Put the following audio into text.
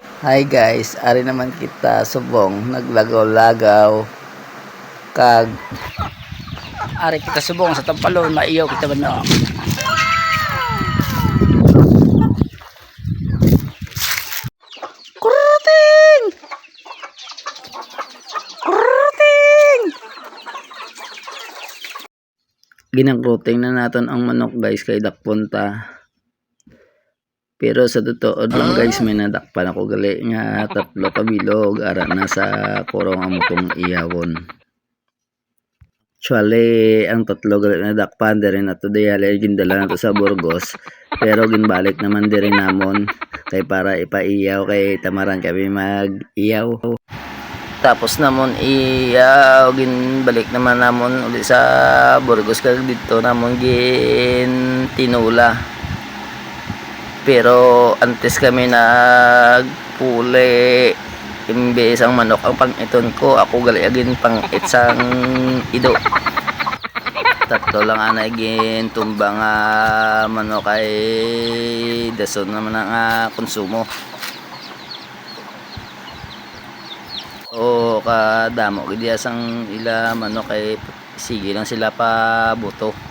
Hi guys, ari naman kita subong naglagaw-lagaw kag ari kita subong sa tampalon maiyaw kita ba na Kuruting! Kuruting! Ginangruting na naton ang manok guys kay dakpunta. Pero sa totoo lang guys, may nadakpan ako. Gali nga tatlo ka bilog. Ara na sa kurong amutong iyawon. Actually, ang tatlo gali na dakpan diri na to dayali gindala na to sa Burgos. Pero ginbalik naman diri namon. Kay para ipaiyaw kay tamaran kami mag-iyaw. Tapos namon iyaw ginbalik naman namon uli sa Burgos. Kag dito namon gin tinula pero antes kami nagpuli. Imbes ang manok ang pangiton ko ako gali agin pang itsang ido. Tatlo lang ana agin tumba nga manok ay dason naman ang ah, konsumo. O kadamo gidi asang ila manok ay sige lang sila pa buto